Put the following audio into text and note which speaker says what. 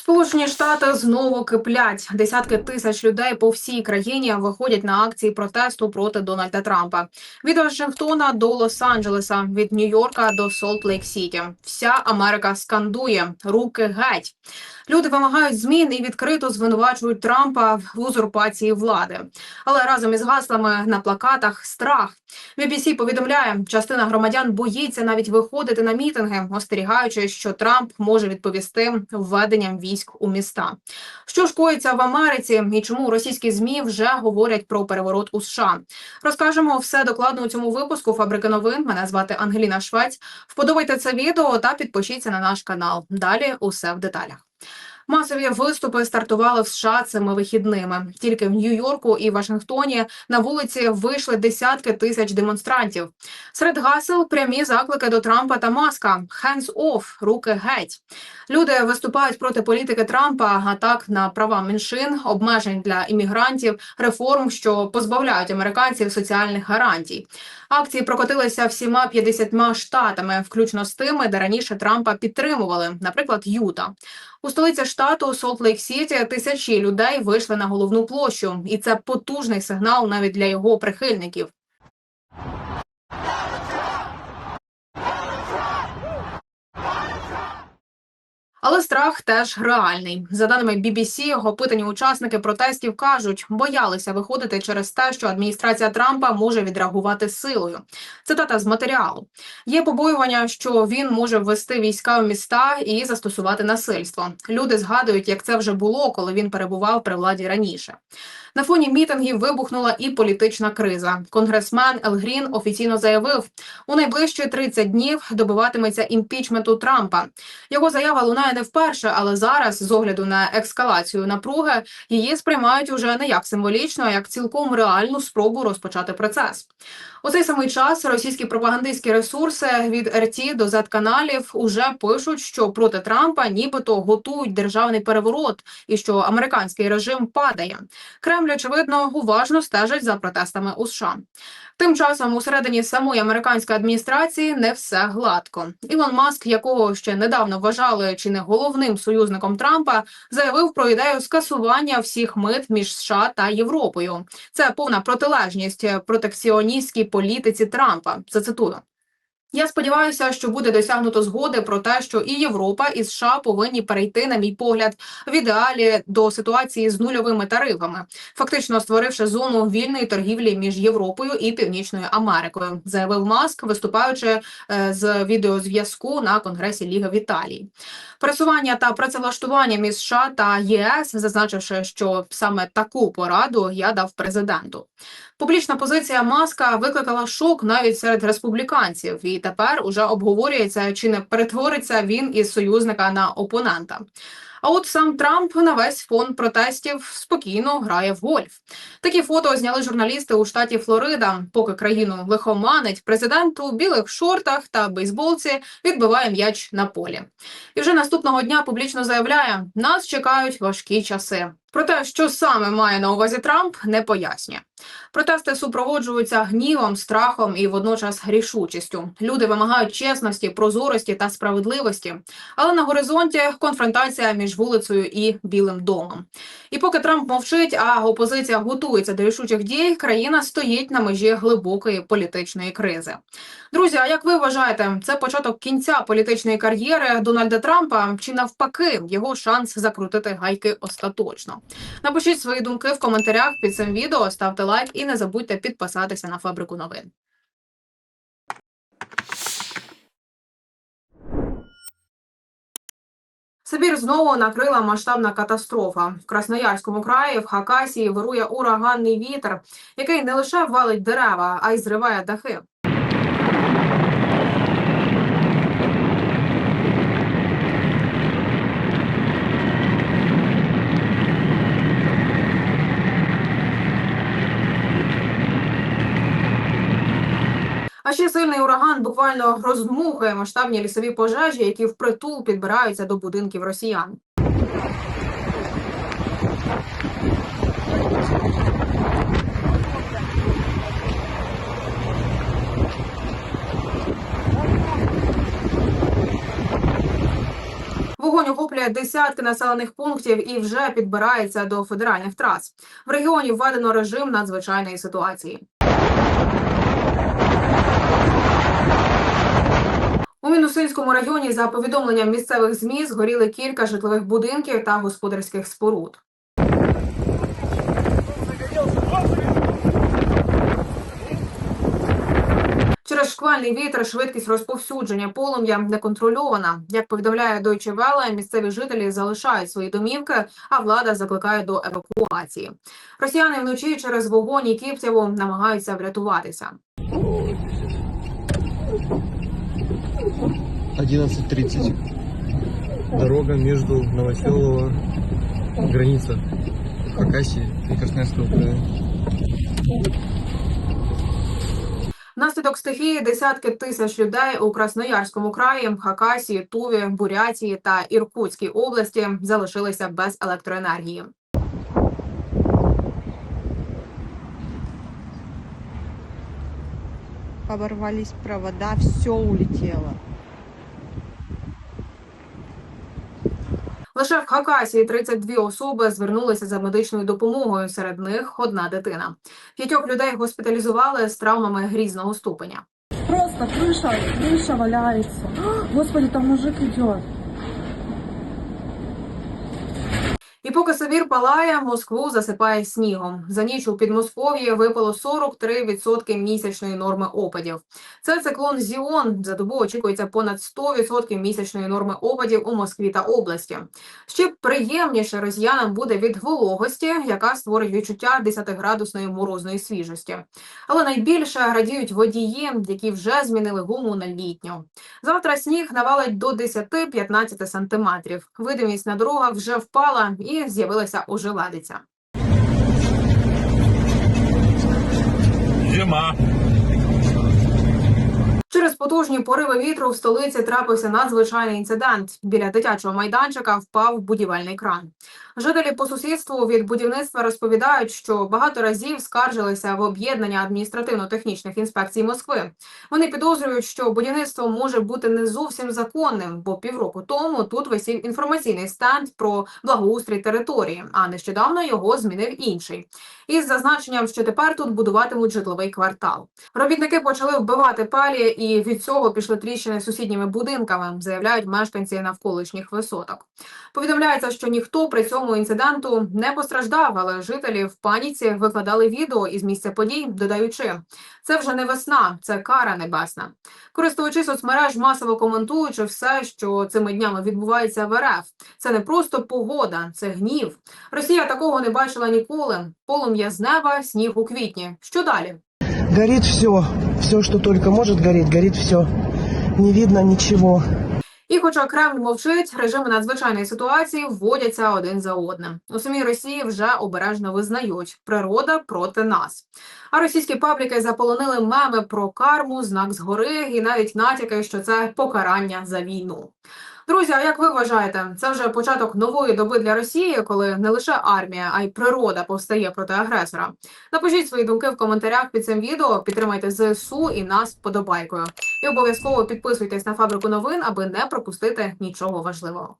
Speaker 1: Сполучені Штати знову киплять. Десятки тисяч людей по всій країні виходять на акції протесту проти Дональда Трампа. Від Вашингтона до Лос-Анджелеса, від Нью-Йорка до Солт-Лейк Сіті. Вся Америка скандує руки геть. Люди вимагають змін і відкрито звинувачують Трампа в узурпації влади. Але разом із гаслами на плакатах страх. BBC повідомляє, частина громадян боїться навіть виходити на мітинги, остерігаючи, що Трамп може відповісти введенням військ у міста. Що ж коїться в Америці і чому російські змі вже говорять про переворот у США? Розкажемо все докладно у цьому випуску. Фабрики новин. Мене звати Ангеліна Швець. Вподобайте це відео та підпишіться на наш канал. Далі усе в деталях. Масові виступи стартували в США цими вихідними. Тільки в Нью-Йорку і Вашингтоні на вулиці вийшли десятки тисяч демонстрантів. Серед гасел прямі заклики до Трампа та Маска «Hands off», руки геть. Люди виступають проти політики Трампа, атак на права меншин, обмежень для іммігрантів, реформ, що позбавляють американців соціальних гарантій. Акції прокотилися всіма 50 штатами, включно з тими, де раніше Трампа підтримували, наприклад, Юта. У столиці штату Солт-Лейк-Сіті тисячі людей вийшли на головну площу, і це потужний сигнал навіть для його прихильників. Але страх теж реальний. За даними BBC, опитані учасники протестів кажуть, боялися виходити через те, що адміністрація Трампа може відреагувати силою. Цитата з матеріалу: є побоювання, що він може ввести війська в міста і застосувати насильство. Люди згадують, як це вже було, коли він перебував при владі раніше. На фоні мітингів вибухнула і політична криза. Конгресмен Ел Грін офіційно заявив, у найближчі 30 днів добиватиметься імпічменту Трампа. Його заява лунає не вперше, але зараз, з огляду на ескалацію напруги, її сприймають уже не як символічно, а як цілком реальну спробу розпочати процес. У цей самий час російські пропагандистські ресурси від РТ до Z каналів уже пишуть, що проти Трампа нібито готують державний переворот і що американський режим падає. Кремль, очевидно, уважно стежить за протестами у США. Тим часом усередині самої американської адміністрації не все гладко. Ілон Маск, якого ще недавно вважали чи не головним союзником Трампа, заявив про ідею скасування всіх мит між США та Європою. Це повна протилежність протекціоністській політиці Трампа. Зацитую. Я сподіваюся, що буде досягнуто згоди про те, що і Європа, і США повинні перейти, на мій погляд, в ідеалі до ситуації з нульовими тарифами, фактично створивши зону вільної торгівлі між Європою і Північною Америкою, заявив Маск, виступаючи е, з відеозв'язку на конгресі Ліга в Італії. Пересування та працевлаштування між США та ЄС, зазначивши, що саме таку пораду я дав президенту. Публічна позиція маска викликала шок навіть серед республіканців, і тепер уже обговорюється, чи не перетвориться він із союзника на опонента. А от сам Трамп на весь фон протестів спокійно грає в гольф. Такі фото зняли журналісти у штаті Флорида. Поки країну лихоманить, президент у білих шортах та бейсболці відбиває м'яч на полі. І вже наступного дня публічно заявляє: нас чекають важкі часи. Про те, що саме має на увазі Трамп, не пояснює. Протести супроводжуються гнівом, страхом і водночас рішучістю. Люди вимагають чесності, прозорості та справедливості. Але на горизонті конфронтація між вулицею і Білим домом. І поки Трамп мовчить, а опозиція готується до рішучих дій, країна стоїть на межі глибокої політичної кризи. Друзі, а як ви вважаєте, це початок кінця політичної кар'єри Дональда Трампа чи навпаки його шанс закрутити гайки остаточно? Напишіть свої думки в коментарях під цим відео, ставте лайк і не забудьте підписатися на фабрику новин. Сибір знову накрила масштабна катастрофа. В Красноярському краї в Хакасії вирує ураганний вітер, який не лише валить дерева, а й зриває дахи. А ще сильний ураган буквально роздмухує масштабні лісові пожежі, які впритул підбираються до будинків росіян. Вогонь охоплює десятки населених пунктів і вже підбирається до федеральних трас. В регіоні введено режим надзвичайної ситуації. У Мінусинському районі, за повідомленням місцевих змі, згоріли кілька житлових будинків та господарських споруд. Через шквальний вітер швидкість розповсюдження полум'я неконтрольована. Як повідомляє Deutsche Welle, місцеві жителі залишають свої домівки, а влада закликає до евакуації. Росіяни вночі через вогонь і кіптяву намагаються врятуватися.
Speaker 2: 11.30. Дорога между Новоселово, граница Хакасии и Красноярской Украины.
Speaker 1: Внаслідок стихії десятки тисяч людей у Красноярському краї, Хакасії, Туві, Бурятії та Іркутській області залишилися без електроенергії.
Speaker 3: Оборвались провода, все улетело.
Speaker 1: Лише в Хакасії 32 особи звернулися за медичною допомогою. Серед них одна дитина. П'ятьох людей госпіталізували з травмами грізного ступеня.
Speaker 4: Просто криша, криша валяється. Господи, там мужик идет.
Speaker 1: І поки Сибір палає, Москву засипає снігом. За ніч у Підмосков'ї випало 43% місячної норми опадів. Це циклон Зіон. За добу очікується понад 100% місячної норми опадів у Москві та області. Ще приємніше росіянам буде від вологості, яка створить відчуття 10-градусної морозної свіжості. Але найбільше радіють водії, які вже змінили гуму на літню. Завтра сніг навалить до 10-15 сантиметрів. Видимість на дорогах вже впала і з'явилася ожеледиця.
Speaker 5: Зима.
Speaker 1: Через потужні пориви вітру в столиці трапився надзвичайний інцидент. Біля дитячого майданчика впав будівельний кран. Жителі по сусідству від будівництва розповідають, що багато разів скаржилися в об'єднання адміністративно-технічних інспекцій Москви. Вони підозрюють, що будівництво може бути не зовсім законним, бо півроку тому тут висів інформаційний стенд про благоустрій території, а нещодавно його змінив інший. Із зазначенням, що тепер тут будуватимуть житловий квартал. Робітники почали вбивати палі, і від цього пішли тріщини сусідніми будинками, заявляють мешканці навколишніх висоток. Повідомляється, що ніхто при цьому інциденту не постраждав, але жителі в паніці викладали відео із місця подій, додаючи, це вже не весна, це кара небесна. Користувачі соцмереж масово коментуючи все, що цими днями відбувається в РФ. Це не просто погода, це гнів. Росія такого не бачила ніколи. Полум'я з неба, сніг у квітні. Що далі?
Speaker 6: Горит все, все, что только может гореть, горит все. Не видно ничего.
Speaker 1: І, хоча Кремль мовчить, режими надзвичайної ситуації вводяться один за одним. У самій Росії вже обережно визнають природа проти нас. А російські пабліки заполонили меми про карму, знак згори і навіть натяки, що це покарання за війну. Друзі, а як ви вважаєте, це вже початок нової доби для Росії, коли не лише армія, а й природа повстає проти агресора? Напишіть свої думки в коментарях під цим відео, підтримайте ЗСУ і нас вподобайкою. І обов'язково підписуйтесь на фабрику новин, аби не пропустити нічого важливого.